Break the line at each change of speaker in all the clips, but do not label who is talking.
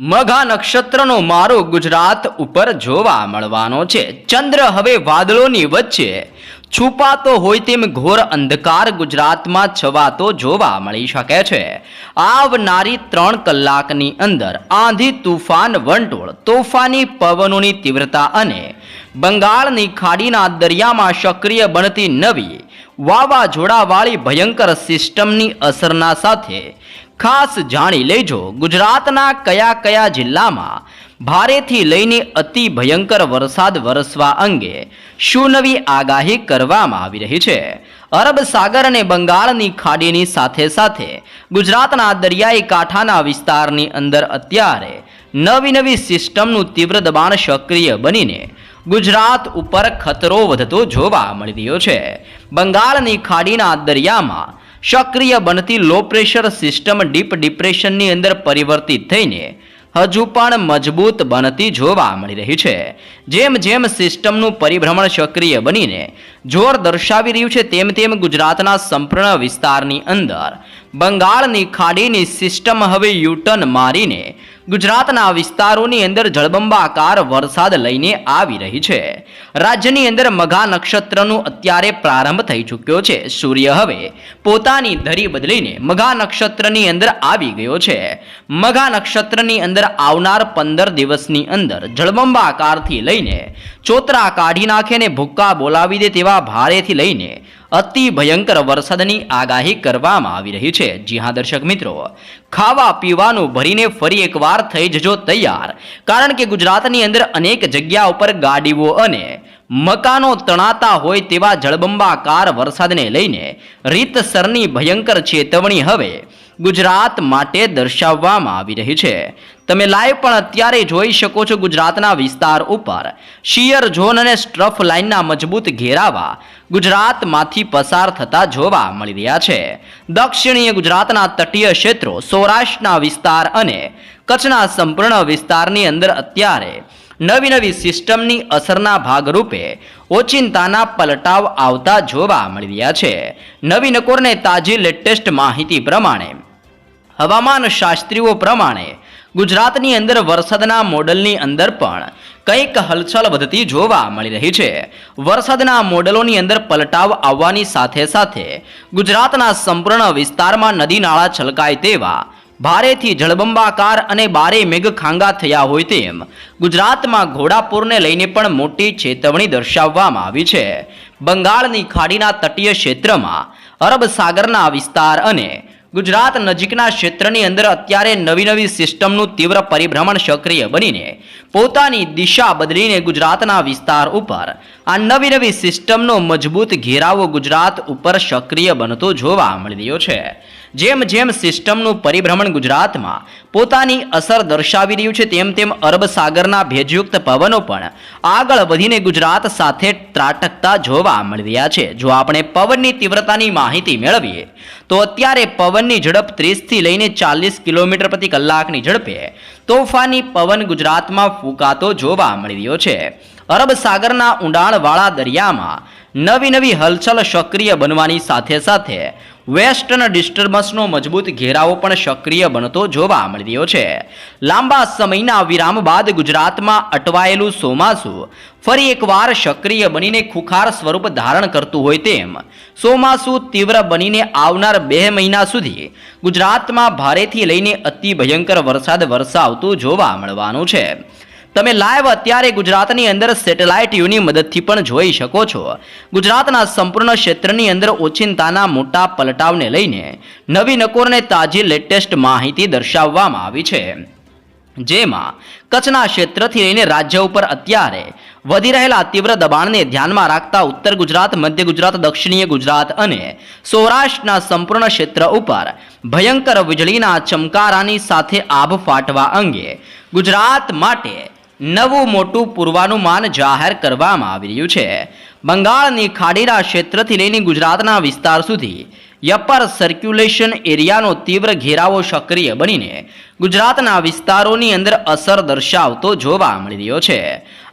મઘા નક્ષત્રનો મારો ગુજરાત ઉપર જોવા મળવાનો છે. ચંદ્ર હવે વાદળોની વચ્ચે. છુપાતો હોય તેમ ઘોર અંધકાર ગુજરાતમાં છવાતો જોવા મળી શકે છે. આવનારી ત્રણ કલાકની અંદર આંધી તુફાન વંટોળ, તોફાની પવનોની તીવ્રતા અને બંગાળની ખાડીના દરિયામાં સક્રિય બનતી નવી વાવાઝોડાવાળી ભયંકર સિસ્ટમની અસરના સાથે ખાસ જાણી લેજો ગુજરાતના કયા કયા જિલ્લામાં ભારેથી લઈને અતિ ભયંકર વરસાદ વરસવા અંગે શું નવી આગાહી કરવામાં આવી રહી છે. અરબ સાગર અને બંગાળની ખાડીની સાથે સાથે ગુજરાતના દરિયાઈ કાંઠાના વિસ્તારની અંદર અત્યારે નવી નવી સિસ્ટમનું તીવ્ર દબાણ સક્રિય બનીને ગુજરાત ઉપર ખતરો વધતો જોવા મળી રહ્યો છે. બંગાળની ખાડીના દરિયામાં સક્રિય બનતી લો પ્રેશર સિસ્ટમ ડીપ ડિપ્રેશનની અંદર પરિવર્તિત થઈને હજુ પણ મજબૂત બનતી જોવા મળી રહી છે. જેમ જેમ સિસ્ટમનું પરિભ્રમણ સક્રિય બનીને જોર દર્શાવી રહ્યું છે, તેમ તેમ ગુજરાતના સંપૂર્ણ વિસ્તારની અંદર બંગાળની ખાડીની સિસ્ટમ હવે યુટર્ન મારીને ગુજરાતના વિસ્તારોની અંદર જળબંબાકાર વરસાદ લઈને આવી રહી છે. રાજ્યની અંદર મઘા નક્ષત્રનું અત્યારે પ્રારંભ થઈ ચૂક્યો છે. સૂર્ય હવે પોતાની ધરી બદલીને મઘા નક્ષત્રની અંદર આવી ગયો છે. મઘા નક્ષત્રની અંદર આવનાર પંદર દિવસની અંદર જળબંબાકારથી લઈને ચોતરા કાઢી નાખે ને ભૂક્કા બોલાવી દે તેવા ભારેથી લઈને અતિ ભયંકર વરસાદની આગાહી કરવામાં આવી રહી છે. જી હા, દર્શક મિત્રો. ખાવા પીવાનું ભરીને ફરી એકવાર થઈ જજો તૈયાર. કારણ કે ગુજરાતની અંદર અનેક જગ્યા ઉપર ગાડીઓ અને મકાનો તણાતા હોય તેવા જળબંબાકાર વરસાદને લઈને રીતસરની ભયંકર ચેતવણી હવે ગુજરાત માટે દર્શાવવામાં આવી રહી છે. તમે લાઈવ પણ અત્યારે જોઈ શકો છો ગુજરાતના વિસ્તાર ઉપર. શિયર ઝોન અને સ્ટ્રફ લાઇનના મજબૂત ઘેરાવા ગુજરાતમાંથી પસાર થતા જોવા મળી રહ્યા છે. દક્ષિણીય ગુજરાતના તટીય ક્ષેત્રો સૌરાષ્ટ્રના વિસ્તાર અને કચ્છના સંપૂર્ણ વિસ્તારની અંદર અત્યારે નવી નવી સિસ્ટમની અસરના ભાગરૂપે ઓચિંતાના પલટાવ આવતા જોવા મળી રહ્યા છે. નવી નકોરને તાજી લેટેસ્ટ માહિતી પ્રમાણે હવામાન શાસ્ત્રીઓ પ્રમાણે ગુજરાતની અંદર વરસાદના મોડલની અંદર પણ કંઈક હલચલ વધતી જોવા મળી રહી છે. વરસાદના મોડલોની અંદર પલટાવ આવવાની સાથે સાથે ગુજરાતના સંપૂર્ણ વિસ્તારમાં નદી નાળા છલકાય તેવા ભારેથી જળબંબાકાર અને બારે મેઘ ખાંગા થયા હોય તેમ ગુજરાતમાં ઘોડાપુરને લઈને પણ મોટી ચેતવણી દર્શાવવામાં આવી છે. બંગાળની ખાડીના તટીય ક્ષેત્રમાં અરબ સાગરના વિસ્તાર અને ગુજરાત નજીકના ક્ષેત્રની અંદર અત્યારે નવી નવી સિસ્ટમનું તીવ્ર પરિભ્રમણ સક્રિય બનીને પોતાની દિશા બદલીને ગુજરાતના વિસ્તાર ઉપર આ નવી નવી સિસ્ટમનો મજબૂત ઘેરાવો ગુજરાત ઉપર સક્રિય બનતો જોવા મળી રહ્યો છે. જેમ જેમ સિસ્ટમનું પરિભ્રમણ ગુજરાતમાં પોતાની અસર દર્શાવી રહ્યું છે, તેમ તેમ અરબ સાગરના ભેજયુક્ત પવનો પણ આગળ વધીને ગુજરાત સાથે ત્રાટકતા જોવા મળી રહ્યા છે. જો આપણે પવનની તીવ્રતાની માહિતી મેળવીએ, તો અત્યારે પવનની ઝડપ ત્રીસથી લઈને ચાલીસ કિલોમીટર પ્રતિ કલાકની ઝડપે તોફાની પવન ગુજરાતમાં ફૂંકાતો જોવા મળી રહ્યો છે. અરબ સાગરના ઊંડાણવાળા દરિયામાં નવી નવી હલચલ સક્રિય બનવાની સાથે સાથે વેસ્ટર્ન ડિસ્ટર્બન્સનો મજબૂત ઘેરાવો પણ સક્રિય બનતો જોવા મળી રહ્યો છે. લાંબા સમયના વિરામ બાદ ગુજરાતમાં અટવાયેલું ચોમાસુ ફરી એકવાર સક્રિય બનીને ખુખાર સ્વરૂપ ધારણ કરતું હોય તેમ ચોમાસુ તીવ્ર બનીને આવનાર બે મહિના સુધી ગુજરાતમાં ભારેથી લઈને અતિ ભયંકર વરસાદ વરસાવતું જોવા મળવાનું છે. તમે લાઈવ અત્યારે ગુજરાતની અંદર સેટેલાઇટ યુની મદદથી પણ જોઈ શકો છો. ગુજરાતના સંપૂર્ણ ક્ષેત્રની અંદર ઓચિંતાના મોટા પલટાવને લઈને નવી નકોરને તાજી લેટેસ્ટ માહિતી દર્શાવવામાં આવી છે. જેમાં કચ્છના ક્ષેત્રથી લઈને રાજ્ય ઉપર અત્યારે વધી રહેલા તીવ્ર દબાણને ધ્યાનમાં રાખતા ઉત્તર ગુજરાત, મધ્ય ગુજરાત, દક્ષિણીય ગુજરાત અને સૌરાષ્ટ્રના સંપૂર્ણ ક્ષેત્ર ઉપર ભયંકર વીજળીના ચમકારાની સાથે આભ ફાટવા અંગે ગુજરાત માટે નવું મોટું પૂર્વાનુમાન જાહેર કરવામાં આવી રહ્યું છે. બંગાળની ખાડીના ક્ષેત્રથી લઈને ગુજરાતના વિસ્તાર સુધી યપર સર્ક્યુલેશન એરિયાનો તીવ્ર ઘેરાવો સક્રિય બનીને ગુજરાતના વિસ્તારોની અંદર અસર દર્શાવતો જોવા મળી રહ્યો છે.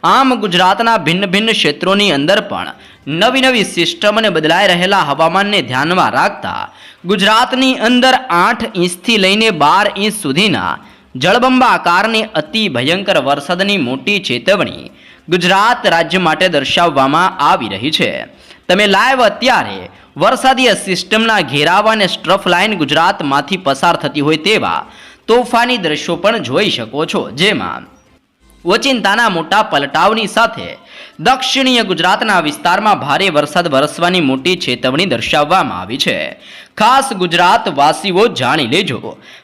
આમ ગુજરાતના ભિન્ન ભિન્ન ક્ષેત્રોની અંદર પણ નવી નવી સિસ્ટમ અને બદલાઈ રહેલા હવામાનને ધ્યાનમાં રાખતા ગુજરાતની અંદર આઠ ઇંચથી લઈને બાર ઇંચ સુધીના જળબંબાકારની અતિ ભયંકર વરસાદની મોટી ચેતવણી ગુજરાત રાજ્ય માટે દર્શાવવામાં આવી રહી છે. તમે લાઈવ અત્યારે વરસાદીય સિસ્ટમના ઘેરાવા અને સ્ટ્રફ લાઇન ગુજરાતમાંથી પસાર થતી હોય તેવા તોફાની દ્રશ્યો પણ જોઈ શકો છો. જેમાં ઓચિંતાના મોટા પલટાવની સાથે દક્ષિણીય ગુજરાતના વિસ્તારમાં ભારે વરસાદ વરસવાની મોટી ચેતવણી દર્શાવવામાં આવી છે. ખાસ ગુજરાત વાસીઓ જાણી લેજો.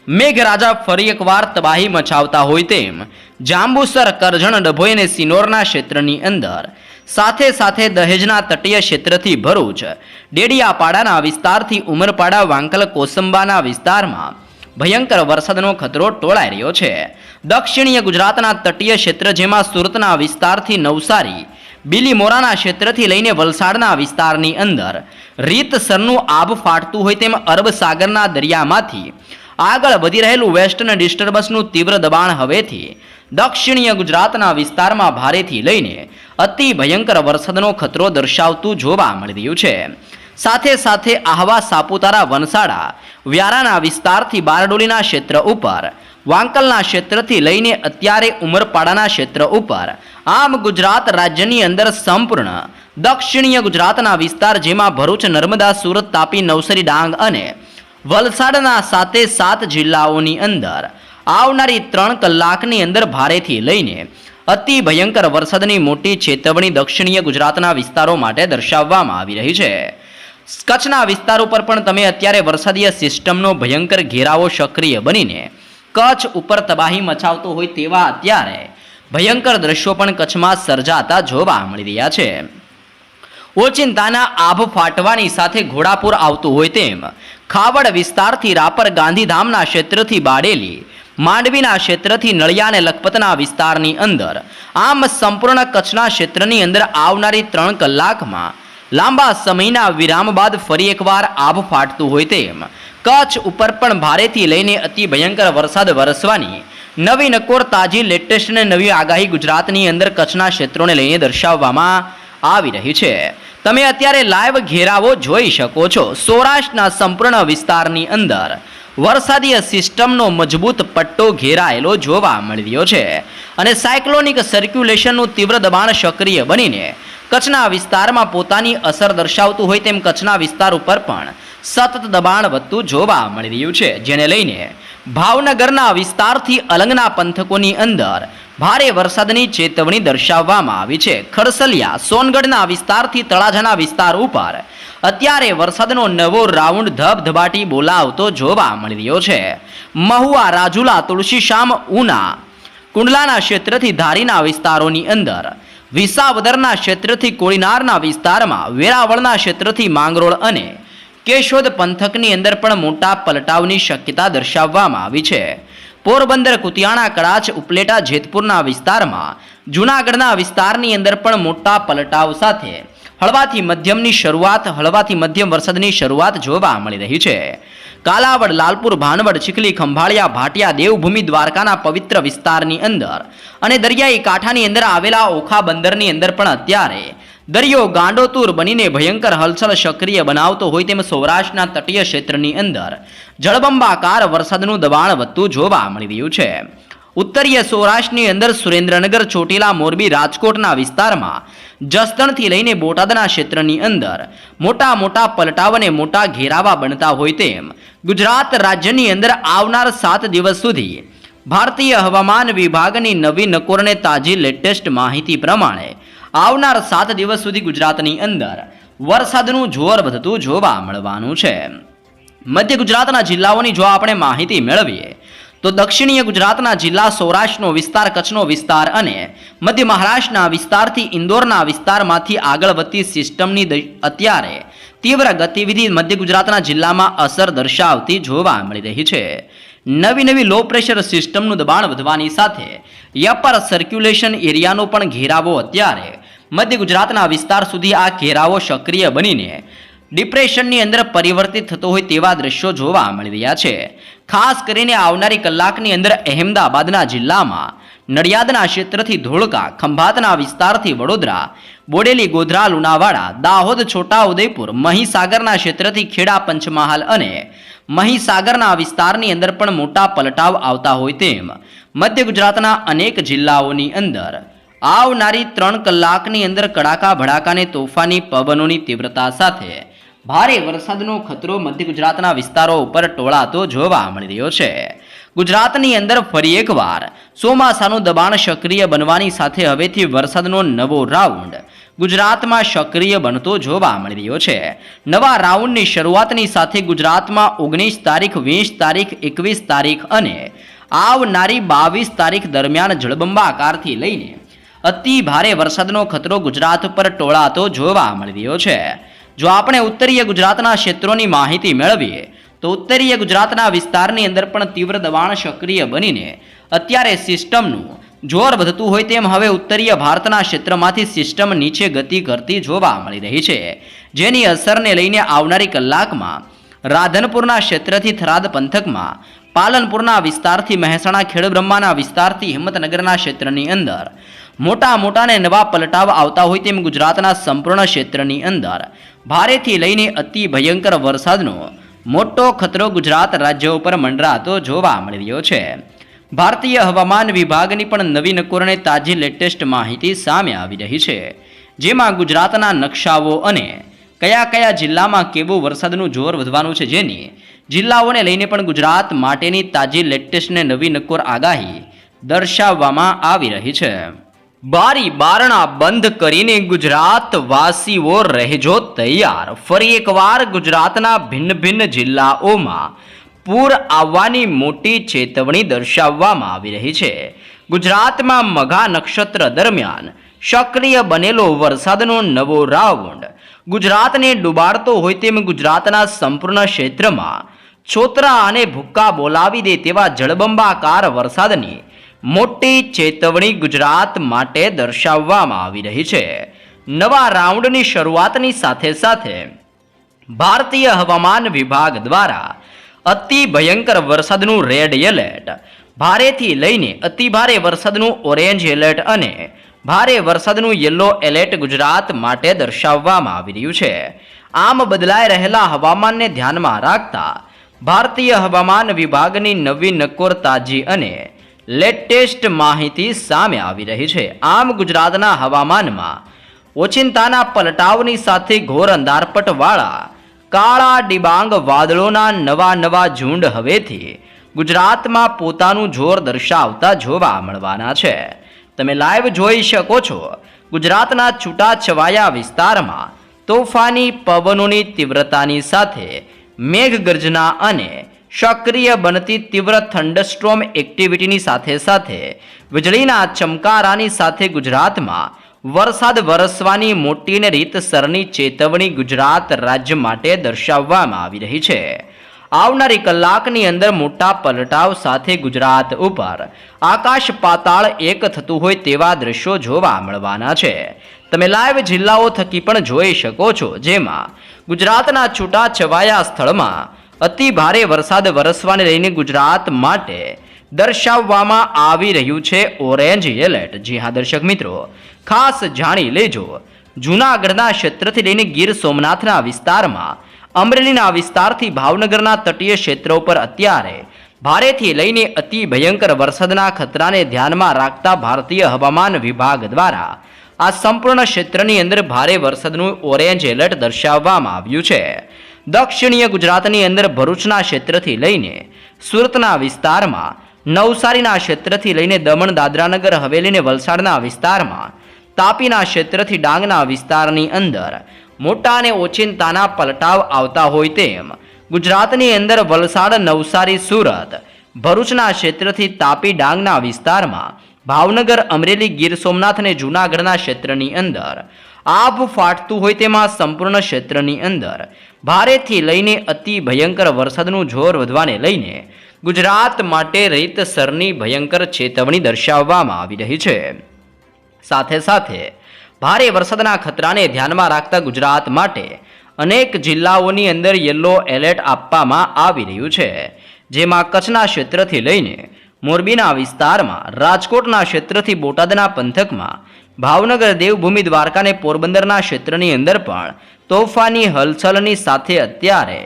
મેઘરાજા ફરી એકવાર તબાહી મચાવતા હોય તેમ જાંબુસર, કરજણ, ડભોઈ અને સિનોરના ક્ષેત્રની અંદર સાથે સાથે દહેજના તટીય ક્ષેત્રથી ભરૂચ, ડેડિયાપાડાના વિસ્તારથી ઉમરપાડા, વાંકલ, કોસંબાના વિસ્તારમાં ભયંકર વરસાદનો ખતરો ટોળાઈ રહ્યો છે. દક્ષિણીય ગુજરાતના તટીય ક્ષેત્ર જેમાં સુરતના વિસ્તારથી નવસારી, બિલીમોરાના ક્ષેત્રથી લઈને વલસાડના વિસ્તારની અંદર રીતસરનું આબ ફાટતું હોય તેમ અરબ સાગરના દરિયામાંથી આગળ વધી રહેલું વેસ્ટર્ન ડિસ્ટર્બન્સનું તીવ્ર દબાણ હવેથી દક્ષિણીય ગુજરાતના વિસ્તારમાં ભારેથી લઈને અતિ ભયંકર વરસાદનો ખતરો દર્શાવતું જોવા મળી રહ્યું છે. સાથે સાથે આહવા સાપુતારા, વનસાડા વ્યારાના વિસ્તારથી બારડોલીના ક્ષેત્ર ઉપર. વાંકલના ક્ષેત્રથી લઈને અત્યારે ઉમરપાડાના ક્ષેત્ર ઉપર. આમ ગુજરાત રાજ્યની અંદર સંપૂર્ણ. દક્ષિણીય ગુજરાતના વિસ્તાર જેમાં ભરૂચ, નર્મદા, સુરત, તાપી, નવસારી, ડાંગ અને વલસાડના સાતે સાત જિલ્લાઓની અંદર. આવનારી ત્રણ કલાકની અંદર ભારેથી લઈને અતિ ભયંકર વરસાદની મોટી ચેતવણી દક્ષિણીય ગુજરાતના વિસ્તારો માટે દર્શાવવામાં આવી રહી છે. કચ્છના વિસ્તાર ઉપર પણ તમે અત્યારે વરસાદીય સિસ્ટમનો ભયંકર ઘેરાવો સક્રિય બનીને કચ્છ ઉપર તબાહી મચાવતો હોય તેવા અત્યારે ભયંકર દ્રશ્યો પણ કચ્છમાં સર્જાતા જોવા મળી રહ્યા છે. ઓચિંતાના આભ ફાટવાની સાથે ઘોડાપુર આવતું હોય તેમ ખાવડ વિસ્તારથી રાપર ગાંધીધામના ક્ષેત્રથી બાડેલી, માંડવીના ક્ષેત્રથી નળિયા અને લખપતના વિસ્તારની અંદર આમ સંપૂર્ણ કચ્છના ક્ષેત્રની અંદર આવનારી ત્રણ કલાકમાં લાંબા સમયના વિરામ બાદ ફરી એકવાર આભ ફાટતું હોય તેમ. કચ્છ ઉપર પણ ભારેથી લઈને અતિ ભયંકર વરસાદ વરસવાની. નવી નકોર તાજી લેટેસ્ટ અને નવી આગાહી ગુજરાતની અંદર કચ્છના ક્ષેત્રોને લઈને દર્શાવવામાં આવી રહી છે. તમે અત્યારે લાઈવ ઘેરાવો જોઈ શકો છો સૌરાષ્ટ્રના સંપૂર્ણ વિસ્તારની અંદર. વરસાદીય સિસ્ટમનો મજબૂત પટ્ટો ઘેરાયેલો જોવા મળ્યો છે. અને સાયક્લોનિક સર્ક્યુલેશનનું તીવ્ર દબાણ સક્રિય બનીને કચ્છના વિસ્તારમાં પોતાની અસર દર્શાવતું હોય તેમ કચ્છના વિસ્તાર ઉપર પણ સતત દબાણ વધતું જોવા મળી રહ્યું છે, જેને લઈને ભાવનગરના વિસ્તારથી અલંગના પંથકોની અંદર ભારે વરસાદની ચેતવણી દર્શાવવામાં આવી છે. ખડસલિયા સોનગઢના વિસ્તારથી તળાજાના વિસ્તાર ઉપર અત્યારે વરસાદનો નવો રાઉન્ડ ધબધબાટી બોલાવતો જોવા મળી રહ્યો છે. મહુવા, રાજુલા, તુલસીશામ, ઉના, કુંડલાના ક્ષેત્રથી ધારીના વિસ્તારોની અંદર વિસાવદરના ક્ષેત્રથી કોળીનારના વિસ્તારમાં, વેરાવળના ક્ષેત્રથી માંગરોળ અને કેશોદ પંથકની અંદર પણ મોટા પલટાવની શક્યતા દર્શાવવામાં આવી છે. પોરબંદર, કુતિયાણા, કડાચ, ઉપલેટા, જેતપુરના વિસ્તારમાં, જૂનાગઢના વિસ્તારની અંદર પણ મોટા પલટાવ સાથે હળવાથી મધ્યમની શરૂઆત, હળવાથી મધ્યમ વરસાદની શરૂઆત જોવા મળી રહી છે. કાલાવડ, લાલપુર, ભાનવડ, ચીખલી, ખંભાળિયા, ભાટિયા, દેવભૂમિ, દ્વારકાના પવિત્ર વિસ્તારની અંદર અને દરિયાઈ કાંઠાની અંદર આવેલા ઓખા બંદરની અંદર પણ અત્યારે દરિયો ગાંડોતુર બનીને ભયંકર હલચલ સક્રિય બનાવતો હોય તેમ સૌરાષ્ટ્રના તટીય ક્ષેત્રની અંદર જળબંબાકાર વરસાદનું દબાણ વધતું જોવા મળી રહ્યું છે. ઉત્તરીય સૌરાષ્ટ્રની અંદર સુરેન્દ્રનગર, ચોટીલા, મોરબી, રાજકોટના વિસ્તારમાં જસદણથી લઈને બોટાદના ક્ષેત્રની અંદર મોટા મોટા પલટાવ અને મોટા ઘેરાવા બનતા હોય તેમ ગુજરાત રાજ્યની અંદર આવનાર સાત દિવસ સુધી ભારતીય હવામાન વિભાગની નવી નકોરને તાજી લેટેસ્ટ માહિતી પ્રમાણે આવનાર સાત દિવસ સુધી ગુજરાતની અંદર વરસાદનું જોર વધતું જોવા મળવાનું છે. મધ્ય ગુજરાતના જિલ્લાઓની જો આપણે માહિતી મેળવીએ તો દક્ષિણીય ગુજરાતના જિલ્લા સૌરાષ્ટ્રનો વિસ્તાર, કચ્છનો વિસ્તાર અને મધ્ય મહારાષ્ટ્રના વિસ્તારથી ઇન્દોરના વિસ્તારમાંથી આગળ વધતી સિસ્ટમની અત્યારે તીવ્ર ગતિવિધિ મધ્ય ગુજરાતના જિલ્લામાં અસર દર્શાવતી જોવા મળી રહી છે. નવી નવી લો પ્રેશર સિસ્ટમનું દબાણ વધવાની સાથે યપર સર્ક્યુલેશન એરિયાનો પણ ઘેરાવો અત્યારે મધ્ય ગુજરાતના વિસ્તાર સુધી આ ઘેરાવો સક્રિય બનીને ડિપ્રેશનની અંદર પરિવર્તિત થતો હોય તેવા દ્રશ્યો જોવા મળી રહ્યા છે. ખાસ કરીને આવનારી કલાકની અંદર અહેમદાબાદના જિલ્લામાં નડિયાદના ક્ષેત્રથી ધોળકા, ખંભાતના વિસ્તારથી વડોદરા, બોડેલી, ગોધરા, લુણાવાડા, દાહોદ છોટા ઉદયપુર મહીસાગરના ક્ષેત્રથી ખેડા, પંચમહાલ અને મહીસાગરના વિસ્તારની અંદર પણ મોટા પલટાવ આવતા હોય તેમ મધ્ય ગુજરાતના અનેક જિલ્લાઓની અંદર આવનારી ત્રણ કલાકની અંદર કડાકા ભડાકાને તોફાની પવનોની તીવ્રતા સાથે ભારે વરસાદનો ખતરો મધ્ય ગુજરાતના વિસ્તારો ઉપર ટોળાતો જોવા મળી રહ્યો છે. ગુજરાતની અંદર ફરી એકવાર ચોમાસાનું દબાણ સક્રિય બનવાની સાથે હવેથી વરસાદનો નવો રાઉન્ડ ગુજરાતમાં સક્રિય બનતો જોવા મળી રહ્યો છે. નવા રાઉન્ડની શરૂઆતની સાથે ગુજરાતમાં ઓગણીસ તારીખ, વીસ તારીખ, એકવીસ તારીખ અને આવનારી બાવીસ તારીખ દરમિયાન જળબંબાકારથી લઈને અતિ ભારે વરસાદનો ખતરો ગુજરાત પર ટોળાતો જોવા મળી રહ્યો છે. જો આપણે ઉત્તરીય ગુજરાતના ક્ષેત્રોની માહિતી મેળવીએ, તો ઉત્તરીય ગુજરાતના વિસ્તારની અંદર પણ તીવ્ર દબાણ સક્રિય બનીને અત્યારે સિસ્ટમનું જોર વધતું હોય તેમ હવે ઉત્તરીય ભારતના ક્ષેત્રમાંથી સિસ્ટમ નીચે ગતિ કરતી જોવા મળી રહી છે. જેની અસરને લઈને આવનારી કલાકમાં રાધનપુરના ક્ષેત્રથી થરાદ પંથકમાં પાલનપુરના વિસ્તારથી મહેસાણા ખેડબ્રહ્માના વિસ્તારથી હિંમતનગરના ક્ષેત્રની અંદર. મોટા મોટાને નવા પલટાવ આવતા હોય તેમ ગુજરાતના સંપૂર્ણ ક્ષેત્રની અંદર. ભારેથી લઈને અતિ ભયંકર વરસાદનો મોટો ખતરો ગુજરાત રાજ્ય ઉપર મંડરાતો જોવા મળી રહ્યો છે. ભારતીય હવામાન વિભાગની પણ નવી નકોરણે તાજી લેટેસ્ટ માહિતી સામે આવી રહી છે. જેમાં ગુજરાતના નકશાઓ અને કયા કયા જિલ્લામાં કેવું વરસાદનું જોર વધવાનું છે જેની જિલ્લાઓને લઈને પણ ગુજરાત માટેની તાજી લેટેસ્ટ ને નવી નકોર આગાહી દર્શાવવામાં આવી રહી છે. બારી બારણા બંધ કરીને ગુજરાત વાસીઓ રહેજો તૈયાર. ફરી એકવાર ગુજરાતના ભિન્ન ભિન્ન જિલ્લાઓમાં પૂર આવવાની મોટી ચેતવણી દર્શાવવામાં આવી રહી છે. ગુજરાતમાં મઘા નક્ષત્ર દરમિયાન સક્રિય બનેલો વરસાદનો નવો રાઉન્ડ. ગુજરાતને ડૂબાડતો હોય તેમ ગુજરાતના સંપૂર્ણ ક્ષેત્રમાં છોતરા અને ભૂક્કા બોલાવી દે તેવા જળબંબાકાર વરસાદની મોટી ચેતવણી ગુજરાત માટે દર્શાવવામાં આવી રહી છે. નવા રાઉન્ડની શરૂઆતની સાથે સાથે ભારતીય હવામાન વિભાગ દ્વારા અતિ ભયંકર વરસાદનું રેડ એલર્ટ, ભારેથી લઈને અતિ ભારે વરસાદનું ઓરેન્જ એલર્ટ અને ભારે વરસાદનું યલો એલર્ટ ગુજરાત માટે દર્શાવવામાં આવી રહ્યું છે. આમ બદલાઈ રહેલા હવામાનને ધ્યાનમાં રાખતા ભારતીય હવામાન વિભાગની નવી નકોર તાજી અને લેટેસ્ટ માહિતી સામે આવી રહી છે. આમ ગુજરાતના હવામાનમાં ઓચિંતાના પલટાવની સાથે ઘોર અંધારપટવાળા કાળા ડિબાંગ વાદળોના નવા નવા ઝુંડ હવેથી ગુજરાતમાં પોતાનું જોર દર્શાવતા જોવા મળવાના છે. તમે લાઈવ જોઈ શકો છો ગુજરાતના છૂટાછવાયા વિસ્તારમાં તોફાની પવનોની તીવ્રતાની સાથે મેઘગર્જના અને સક્રિય બનતી તીવ્ર થંડસ્ટ્રોમ એક્ટિવિટીની સાથે સાથે વીજળીના ચમકારાની સાથે ગુજરાતમાં વરસાદ વરસવાની મોટી ને રીતસરની ચેતવણી ગુજરાત રાજ્ય માટે દર્શાવવામાં આવી રહી છે. આવનારી કલાકની અંદર મોટા પલટાવ સાથે ગુજરાત ઉપર આકાશ પાતાળ એક થતું હોય તેવા દ્રશ્યો જોવા મળવાના છે. તમે લાઈવ જિલ્લાઓ થકી પણ જોઈ શકો છો, જેમાં ગુજરાતના છૂટા છવાયા સ્થળમાં અતિ ભારે વરસાદ વરસવાને લઈને ગુજરાત માટે દર્શાવવામાં આવી રહ્યું છે ઓરેન્જ એલર્ટ. જી હા, દર્શક મિત્રો, ખાસ જાણી લેજો. જૂનાગઢના ક્ષેત્રથી લઈને ગીર સોમનાથના વિસ્તારમાં, અમરેલીના વિસ્તારથી ભાવનગરના તટીય ક્ષેત્રો પર અત્યારે ભારેથી લઈને અતિ ભયંકર વરસાદના ખતરાને ધ્યાનમાં રાખતા ભારતીય હવામાન વિભાગ દ્વારા આ સંપૂર્ણ ક્ષેત્રની અંદર ભારે વરસાદનું ઓરેન્જ એલર્ટ દર્શાવવામાં આવ્યું છે. દક્ષિણીય ગુજરાતની અંદર ભરૂચના ક્ષેત્રથી લઈને સુરતના વિસ્તારમાં, નવસારીના ક્ષેત્રથી લઈને દમણ, દાદરાનગર હવેલીને વલસાડના વિસ્તારમાં, તાપીના ક્ષેત્રથી ડાંગના વિસ્તારની અંદર મોટા અને ઓચિંતાના પલટાવ આવતા હોય તેમ ગુજરાતની અંદર વલસાડ, નવસારી, સુરત, ભરૂચના ક્ષેત્રથી તાપી, ડાંગના વિસ્તારમાં ભાવનગર અમરેલી ગીર સોમનાથ અને જૂનાગઢના ક્ષેત્રની અંદર આભ ફાટતું હોય તેમાં સંપૂર્ણ ક્ષેત્રની અંદર ભારેથી લઈને અતિ ભયંકર વરસાદનું જોર વધવાને લઈને ગુજરાત માટે રીતસરની ભયંકર ચેતવણી દર્શાવવામાં આવી રહી છે. સાથે સાથે ભારે વરસાદના ખતરાને ધ્યાનમાં રાખતા ગુજરાત માટે અનેક જિલ્લાઓની અંદર યલો એલર્ટ આપવામાં આવી રહ્યું છે, જેમાં કચ્છના ક્ષેત્રથી લઈને મોરબીના વિસ્તારમાં રાજકોટના ક્ષેત્રથી બોટાદના પંથકમાં ભાવનગર દેવભૂમિ દ્વારકા અને પોરબંદરના ક્ષેત્રની અંદર પણ તોફાની હલચલની સાથે અત્યારે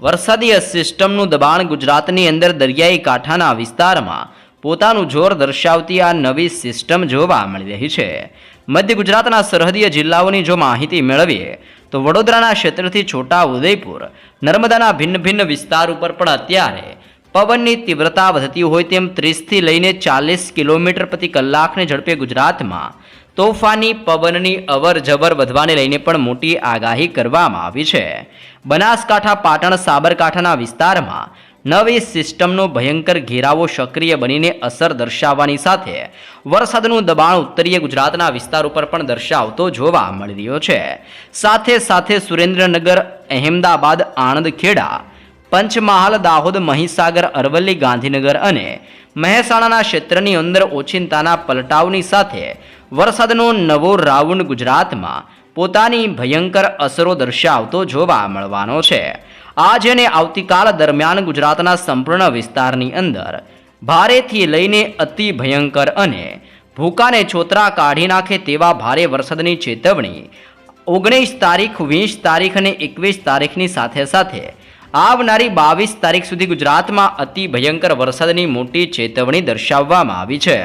વરસાદી સિસ્ટમનું દબાણ ગુજરાતની અંદર દરિયાઈ કાંઠાના વિસ્તારમાં પોતાનું જોર દર્શાવતી આ નવી સિસ્ટમ જોવા મળી રહી છે. મધ્ય ગુજરાતના સરહદીય જિલ્લાઓની જો માહિતી મેળવીએ તો વડોદરાના ક્ષેત્રથી છોટા ઉદયપુર, નર્મદાના ભિન્ન ભિન્ન વિસ્તાર ઉપર પણ અત્યારે પવનની તીવ્રતા વધતી હોય તેમ ત્રીસથી લઈને ચાલીસ કિલોમીટર પ્રતિ કલાકની ઝડપે ગુજરાતમાં તોફાની પવનની અવર જવર વધવાને લઈને પણ મોટી આગાહી કરવામાં આવી છે. બનાસકાંઠા, પાટણ, સાબરકાંઠાના વિસ્તારમાં નવી સિસ્ટમનો ભયંકર ઘેરાવો સક્રિય બનીને અસર દર્શાવવાની સાથે વરસાદનું દબાણ ઉત્તરીય ગુજરાતના વિસ્તાર ઉપર પણ દર્શાવતો જોવા મળી રહ્યો છે. સાથે સાથે સુરેન્દ્રનગર, અહેમદાબાદ આણંદ ખેડા પંચમહાલ, દાહોદ, મહીસાગર, અરવલ્લી, ગાંધીનગર અને મહેસાણાના ક્ષેત્રની અંદર ઓચિંતાના પલટાવની સાથે વરસાદનો નવો રાઉન્ડ ગુજરાતમાં પોતાની ભયંકર અસરો દર્શાવતો જોવા મળવાનો છે. આજ અને આવતીકાલ દરમિયાન ગુજરાતના સંપૂર્ણ વિસ્તારની અંદર ભારેથી લઈને અતિ ભયંકર અને ભૂકાને છોતરા કાઢી નાખે તેવા ભારે વરસાદની ચેતવણી ઓગણીસ તારીખ, વીસ તારીખ અને એકવીસ તારીખની સાથે સાથે આવનારી બાવીસ તારીખ સુધી ગુજરાતમાં અતિ ભયંકર વરસાદની મોટી ચેતવણી દર્શાવવામાં આવી છે.